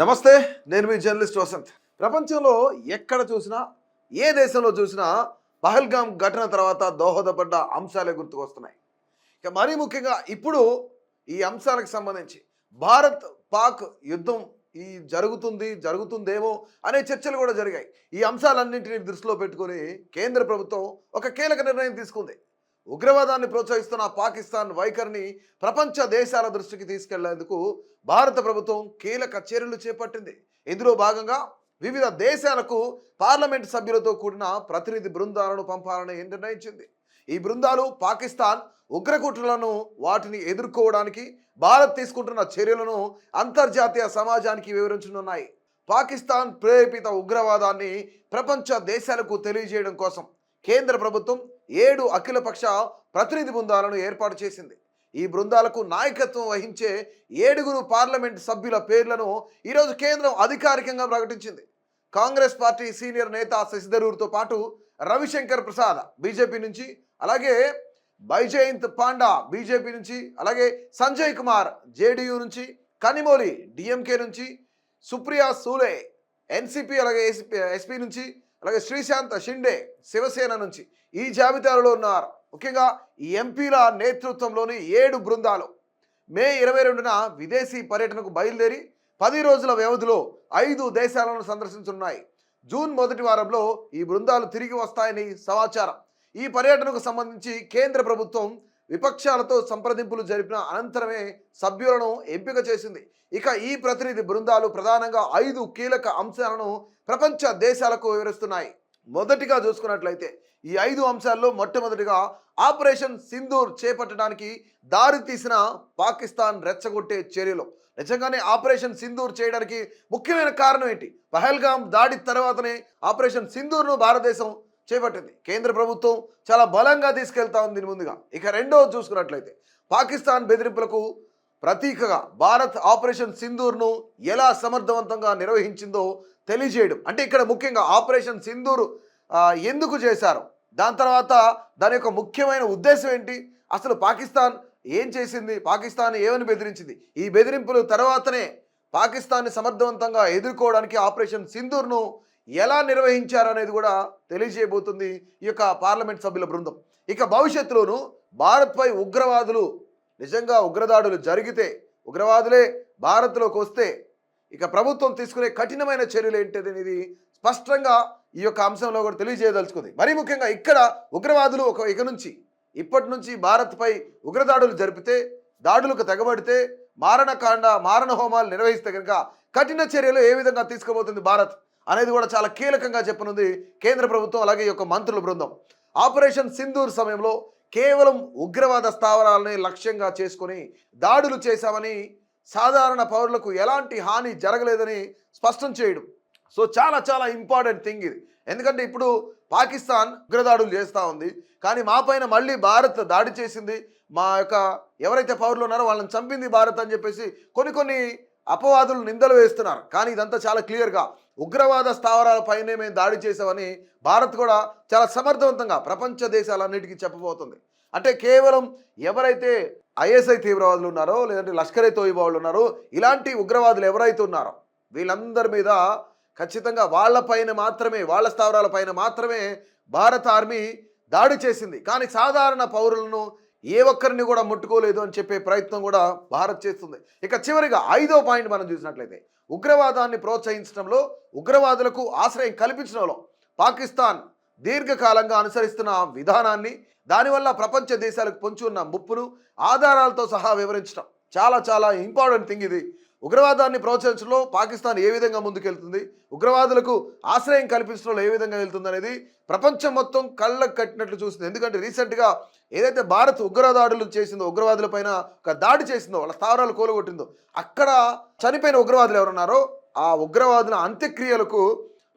నమస్తే నేను మీ జర్నలిస్ట్ వసంత్. ప్రపంచంలో ఎక్కడ చూసినా ఏ దేశంలో చూసినా పహల్గామ్ ఘటన తర్వాత దోహదపడ్డ అంశాలే గుర్తుకొస్తున్నాయి. ఇక మరీ ముఖ్యంగా ఇప్పుడు ఈ అంశాలకు సంబంధించి భారత్ పాక్ యుద్ధం ఈ జరుగుతుంది జరుగుతుందేమో అనే చర్చలు కూడా జరిగాయి. ఈ అంశాలన్నింటినీ దృష్టిలో పెట్టుకొని కేంద్ర ప్రభుత్వం ఒక కీలక నిర్ణయం తీసుకుంది. ఉగ్రవాదాన్ని ప్రోత్సహిస్తున్న పాకిస్తాన్ వైఖరిని ప్రపంచ దేశాల దృష్టికి తీసుకెళ్ళేందుకు భారత ప్రభుత్వం కీలక చర్యలు చేపట్టింది. ఇందులో భాగంగా వివిధ దేశాలకు పార్లమెంట్ సభ్యులతో కూడిన ప్రతినిధి బృందాలను పంపాలని నిర్ణయించింది. ఈ బృందాలు పాకిస్తాన్ ఉగ్రకుట్రలను వాటిని ఎదుర్కోవడానికి భారత్ తీసుకుంటున్న చర్యలను అంతర్జాతీయ సమాజానికి వివరించనున్నాయి. పాకిస్తాన్ ప్రేరేపిత ఉగ్రవాదాన్ని ప్రపంచ దేశాలకు తెలియజేయడం కోసం కేంద్ర ప్రభుత్వం ఏడు అఖిలపక్ష ప్రతినిధి బృందాలను ఏర్పాటు చేసింది. ఈ బృందాలకు నాయకత్వం వహించే ఏడుగురు పార్లమెంట్ సభ్యుల పేర్లను ఈరోజు కేంద్రం అధికారికంగా ప్రకటించింది. కాంగ్రెస్ పార్టీ సీనియర్ నేత శశిధరూర్తో పాటు రవిశంకర్ ప్రసాద్ బీజేపీ నుంచి అలాగే బైజయంత్ పాండా బీజేపీ నుంచి అలాగే సంజయ్ కుమార్ జేడీయూ నుంచి కనిమోలి డిఎంకే నుంచి సుప్రియా సూలే ఎన్సిపి అలాగే ఎస్పీ నుంచి అలాగే శ్రీశాంత షిండే శివసేన నుంచి ఈ జాబితాలో ఉన్నారు. ముఖ్యంగా ఈ ఎంపీల నేతృత్వంలోని ఏడు బృందాలు. మే ఇరవై రెండున విదేశీ పర్యటనకు బయలుదేరి పది రోజుల వ్యవధిలో ఐదు దేశాలను సందర్శించనున్నాయి. జూన్ మొదటి వారంలో ఈ బృందాలు తిరిగి వస్తాయని సమాచారం. ఈ పర్యటనకు సంబంధించి కేంద్ర ప్రభుత్వం విపక్షాలతో సంప్రదింపులు జరిపిన అనంతరమే సభ్యులను ఎంపిక చేసింది. ఇక ఈ ప్రతినిధి బృందాలు ప్రధానంగా ఐదు కీలక అంశాలను ప్రపంచ దేశాలకు వివరిస్తున్నాయి. మొదటిగా చూసుకున్నట్లయితే ఈ ఐదు అంశాల్లో మొట్టమొదటిగా ఆపరేషన్ సింధూర్ చేపట్టడానికి దారి తీసిన పాకిస్తాన్ రెచ్చగొట్టే చర్యలు. నిజంగానే ఆపరేషన్ సింధూర్ చేయడానికి ముఖ్యమైన కారణం ఏంటి? పహల్గాం దాడి తర్వాతనే ఆపరేషన్ సింధూర్ను భారతదేశం చేపట్టింది. కేంద్ర ప్రభుత్వం చాలా బలంగా తీసుకెళ్తా ఉంది దీని ముందుగా. ఇక రెండవ చూసుకున్నట్లయితే పాకిస్తాన్ బెదిరింపులకు ప్రతీకగా భారత్ ఆపరేషన్ సింధూర్ను ఎలా సమర్థవంతంగా నిర్వహించిందో తెలియజేయడం. అంటే ఇక్కడ ముఖ్యంగా ఆపరేషన్ సింధూర్ ఎందుకు చేశారు? దాని తర్వాత దాని యొక్క ముఖ్యమైన ఉద్దేశం ఏంటి? అసలు పాకిస్తాన్ ఏం చేసింది? పాకిస్తాన్ ఏమని బెదిరించింది? ఈ బెదిరింపులు తర్వాతనే పాకిస్తాన్ని సమర్థవంతంగా ఎదుర్కోవడానికి ఆపరేషన్ సింధూర్ను ఎలా నిర్వహించారనేది కూడా తెలియజేయబోతుంది ఈ యొక్క పార్లమెంట్ సభ్యుల బృందం. ఇక భవిష్యత్తులోను భారత్పై ఉగ్రవాదులు నిజంగా ఉగ్రదాడులు జరిగితే ఉగ్రవాదులే భారత్లోకి వస్తే ఇక ప్రభుత్వం తీసుకునే కఠినమైన చర్యలు ఏంటిది అనేది స్పష్టంగా ఈ యొక్క అంశంలో కూడా తెలియజేయదలుచుకుంది. మరీ ముఖ్యంగా ఇక్కడ ఉగ్రవాదులు ఒక ఇక నుంచి ఇప్పటి నుంచి భారత్పై ఉగ్రదాడులు జరిపితే దాడులకు తెగబడితే మారణకాండ మారణ హోమాలు నిర్వహిస్తే కనుక కఠిన చర్యలు ఏ విధంగా తీసుకోబోతుంది భారత్? అనేది కూడా చాలా కీలకంగా చెప్పనుంది కేంద్ర ప్రభుత్వం అలాగే ఈ యొక్క మంత్రుల బృందం. ఆపరేషన్ సింధూర్ సమయంలో కేవలం ఉగ్రవాద స్థావరాలని లక్ష్యంగా చేసుకొని దాడులు చేశామని సాధారణ పౌరులకు ఎలాంటి హాని జరగలేదని స్పష్టం చేయడం. సో చాలా చాలా ఇంపార్టెంట్ థింగ్ ఇది. ఎందుకంటే ఇప్పుడు పాకిస్తాన్ ఉగ్రదాడులు చేస్తూ ఉంది. కానీ మా పైన మళ్ళీ భారత్ దాడి చేసింది. మా యొక్క ఎవరైతే పౌరులు ఉన్నారో వాళ్ళని చంపింది భారత్ అని చెప్పేసి కొన్ని కొన్ని అపవాదులు నిందలు వేస్తున్నారు. కానీ ఇదంతా చాలా క్లియర్గా ఉగ్రవాద స్థావరాలపైనే మేము దాడి చేసామని భారత్ కూడా చాలా సమర్థవంతంగా ప్రపంచ దేశాలన్నిటికీ చెప్పబోతుంది. అంటే కేవలం ఎవరైతే ఐఎస్ఐ తీవ్రవాదులు ఉన్నారో లేదంటే లష్కరే తోయిబా వాళ్ళు ఉన్నారో ఇలాంటి ఉగ్రవాదులు ఎవరైతే ఉన్నారో వీళ్ళందరి మీద ఖచ్చితంగా వాళ్ళపైన మాత్రమే వాళ్ళ స్థావరాల పైన మాత్రమే భారత ఆర్మీ దాడి చేసింది. కానీ సాధారణ పౌరులను ఏ ఒక్కరిని కూడా ముట్టుకోలేదు అని చెప్పే ప్రయత్నం కూడా భారత్ చేస్తుంది. ఇక చివరిగా ఐదో పాయింట్ మనం చూసినట్లయితే ఉగ్రవాదాన్ని ప్రోత్సహించడంలో ఉగ్రవాదులకు ఆశ్రయం కల్పించడంలో పాకిస్తాన్ దీర్ఘకాలంగా అనుసరిస్తున్న విధానాన్ని దానివల్ల ప్రపంచ దేశాలకు పొంచి ఉన్న ముప్పును ఆధారాలతో సహా వివరించడం చాలా చాలా ఇంపార్టెంట్ థింగ్ ఇది. ఉగ్రవాదాన్ని ప్రోత్సహించడంలో పాకిస్తాన్ ఏ విధంగా ముందుకెళ్తుంది? ఉగ్రవాదులకు ఆశ్రయం కల్పించడంలో ఏ విధంగా వెళ్తుంది అనేది ప్రపంచం మొత్తం కళ్ళకు కట్టినట్లు చూస్తుంది. ఎందుకంటే రీసెంట్గా ఏదైతే భారత్ ఉగ్రదాడులు చేసిందో ఉగ్రవాదుల పైన ఒక దాడి చేసిందో వాళ్ళ స్థావరాలు కోలుగొట్టిందో అక్కడ చనిపోయిన ఉగ్రవాదులు ఎవరున్నారో ఆ ఉగ్రవాదుల అంత్యక్రియలకు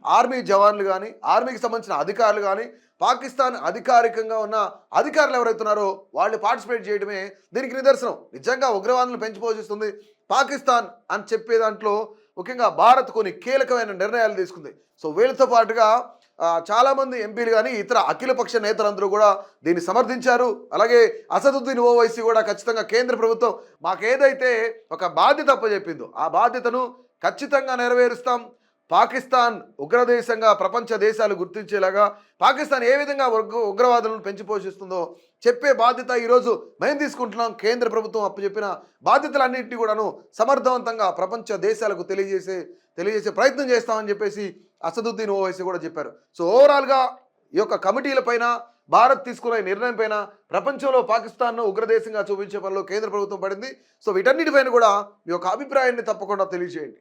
ఆర్మీ జవాన్లు కానీ ఆర్మీకి సంబంధించిన అధికారులు కానీ పాకిస్తాన్ అధికారికంగా ఉన్న అధికారులు ఎవరైతే ఉన్నారో వాళ్ళు పార్టిసిపేట్ చేయడమే దీనికి నిదర్శనం. నిజంగా ఉగ్రవాదులను పెంచి పోషిస్తుంది పాకిస్తాన్ అని చెప్పే దాంట్లో ముఖ్యంగా భారత్ కొన్ని కీలకమైన నిర్ణయాలు తీసుకుంది. సో వీళ్ళతో పాటుగా చాలామంది ఎంపీలు కానీ ఇతర అఖిలపక్ష నేతలందరూ కూడా దీన్ని సమర్థించారు. అలాగే అసదుద్దీన్ ఓవైసీ కూడా ఖచ్చితంగా కేంద్ర ప్రభుత్వం మాకేదైతే ఒక బాధ్యత అప్పచెప్పిందో ఆ బాధ్యతను ఖచ్చితంగా నెరవేరుస్తాం. పాకిస్తాన్ ఉగ్రదేశంగా ప్రపంచ దేశాలు గుర్తించేలాగా పాకిస్తాన్ ఏ విధంగా ఉగ్రవాదులను పెంచి పోషిస్తుందో చెప్పే బాధ్యత ఈరోజు మేము తీసుకుంటున్నాం. కేంద్ర ప్రభుత్వం అప్పచెప్పిన బాధ్యతలన్నింటినీ కూడాను సమర్థవంతంగా ప్రపంచ దేశాలకు తెలియజేసే తెలియజేసే ప్రయత్నం చేస్తామని చెప్పేసి అసదుద్దీన్ ఓవైసీ కూడా చెప్పారు. సో ఓవరాల్గా ఈ యొక్క కమిటీల పైన భారత్ తీసుకునే నిర్ణయం పైన ప్రపంచంలో పాకిస్తాన్ను ఉగ్రదేశంగా చూపించే పనిలో కేంద్ర ప్రభుత్వం పడింది. సో వీటన్నిటిపైన కూడా మీ యొక్క అభిప్రాయాన్ని తప్పకుండా తెలియజేయండి.